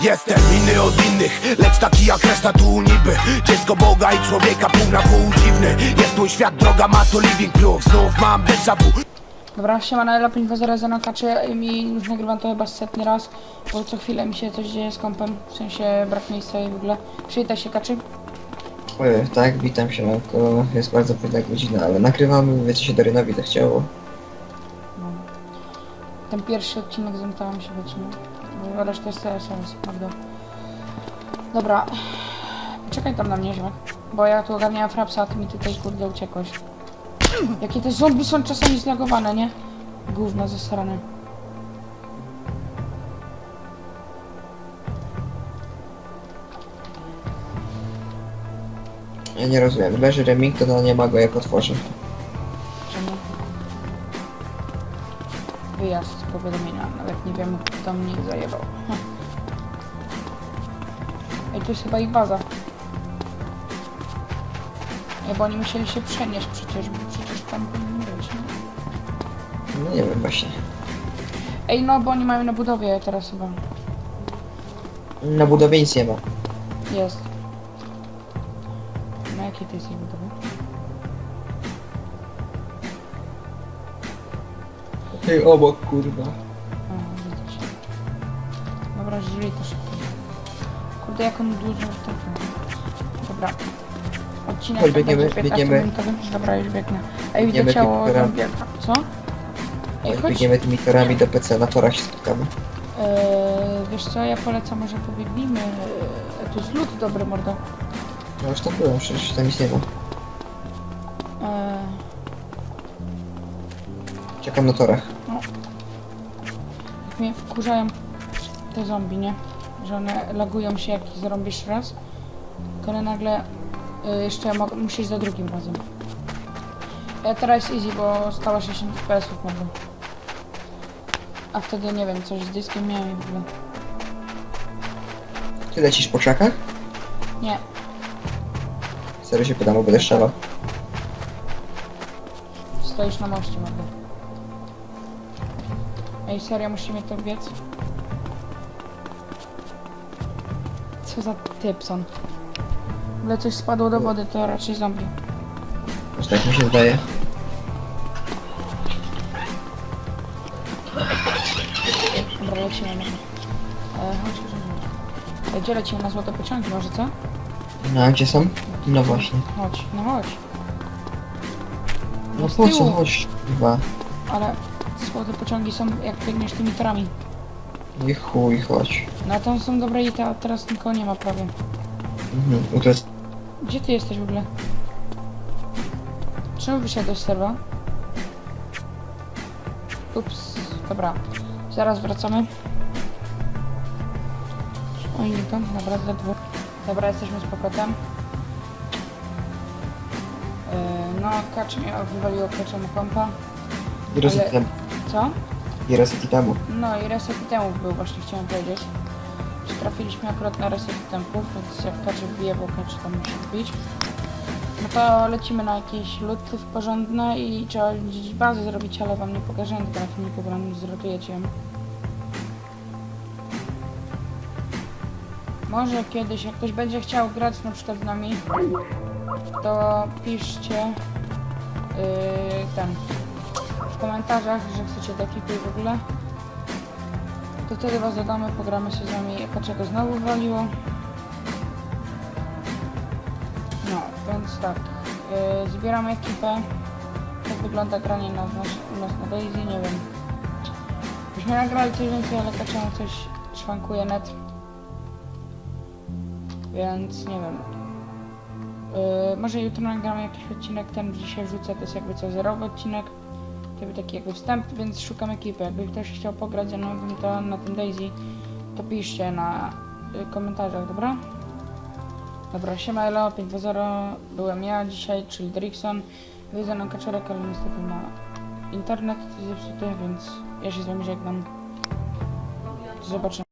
Jestem inny od innych, lecz taki jak reszta tu niby Dziecko Boga i człowieka pół na pół dziwny Jest mój świat, droga ma to living proof Znów mam déjà vu Dobra, siema na Elo 520 za nakaczy i już nagrywam to chyba setny raz, bo co chwilę mi się coś dzieje z kompem, w sensie brak miejsca i w ogóle. Przywitaj się kaczy. Tak, witam się, Manko. Jest bardzo późna godzina, ale nagrywamy, wiecie się Darynowi zachciało. No. Ten pierwszy odcinek zamknąłem się wiecie, bo reszta jest TSS, Magdo. Dobra, czekaj tam na mnie, ziomek, bo ja tu ogarniałem frapsa, a ty mi tutaj kurde uciekłeś. Jakie te zombie są czasami zlagowane, nie? Gówno ze strony. Ja nie rozumiem, leży Remington, to nie ma go jak otworzę. Wyjazd powiadomienia, nawet nie wiem kto mnie zajebał. Hm. Ej, tu jest chyba ich baza. Ej, bo oni musieli się przenieść przecież, bo przecież tam powinni być, nie? No nie wiem właśnie. Ej, no bo oni mają na budowie teraz chyba. Na budowie nic nie ma. Jest. Na jakiej ty jesteś budowie? Ej, obok, kurwa. O, widzę cię. Dobra, żyli to szybko. Kurde, jak on dużo trafił. Dobra. Odcinek Chodź, biegniemy, będzie 15 biegniemy. minutowy. Dobra, już biegnę. Ej, widzę Biegniemy ciało tymi zombiaka. Co? Ej, chodź. Biegniemy tymi torami do PC, na torach się spotkamy. Eee, wiesz co, ja polecam, może pobiegnijmy. Eee, tu jest lód dobry, mordo. No już tam byłem, przecież tam nic nie ma. Eee, Czekam na torach. Jak mnie wkurzają te zombie, nie? Że one lagują się jak ich zarąbisz raz. To one nagle y, jeszcze musisz za drugim razem. E, teraz jest easy, bo stała 60 fps mogę. A wtedy nie wiem, coś z dyskiem miałem i w ogóle. Ty lecisz po krzakach? Nie, Serio się pytam, bo będę strzelał. stoisz na moście mogę. Ej, serio, musimy to biec? Co za typson. W ogóle coś spadło do wody, to raczej zombie. Aż tak mi się zdaje. Dobra, lecimy. no. E, chodź, chodź, chodź. E, Gdzie lecimy na złote pociągi, może co? No, a gdzie są? No właśnie. Chodź, no chodź. No z po co? tyłu. Chodź, kurwa. Ale złote pociągi są jak biegniesz tymi torami. I chuj, chodź. No a tam są dobre i te, a teraz nikogo nie ma prawie. Mhm, no jest... Gdzie ty jesteś w ogóle? Czemu wyszedłeś z serwa? Ups, dobra. Zaraz wracamy. Oj, nie to, dobra, dwóch. Dobra, jesteśmy z powrotem. Yy, no, kacz mnie wywaliło kaczemu kompa. I reset Ale-. Co? I reset temu. No i reset temów był, właśnie chciałem powiedzieć. Że trafiliśmy akurat na reset tempów, więc jak kaczy bije, bo kaczy tam musi wbić. No to lecimy na jakieś luty porządne i trzeba gdzieś bazę zrobić, ale wam nie pokażę tego na filmiku, bo nam zrotujecie ją. Może kiedyś, jak ktoś będzie chciał grać na przykład z nami, to piszcie yy, ten w komentarzach, że chcecie do ekipy w ogóle. To wtedy was dodamy, pogramy się z wami, dlaczego znowu wywaliło. No, więc tak. Yy, zbieramy ekipę. Jak wygląda granie na, nas, na Daisy, nie wiem. Byśmy nagrali coś więcej, ale kaczemu coś szwankuje net. Więc nie wiem. Yy, może jutro nagramy jakiś odcinek, ten dzisiaj wrzucę, to jest jakby co zerowy odcinek. To był taki jakby wstęp, więc szukam ekipy. Jakby ktoś chciał pograć ze mną to na tym Daisy, to piszcie na y, komentarzach, dobra? Dobra, siema Elo, 520, byłem ja dzisiaj, czyli Drickson. Widzę na kaczorek, ale niestety ma internet zepsuty, więc ja się z wami żegnam. Zobaczymy.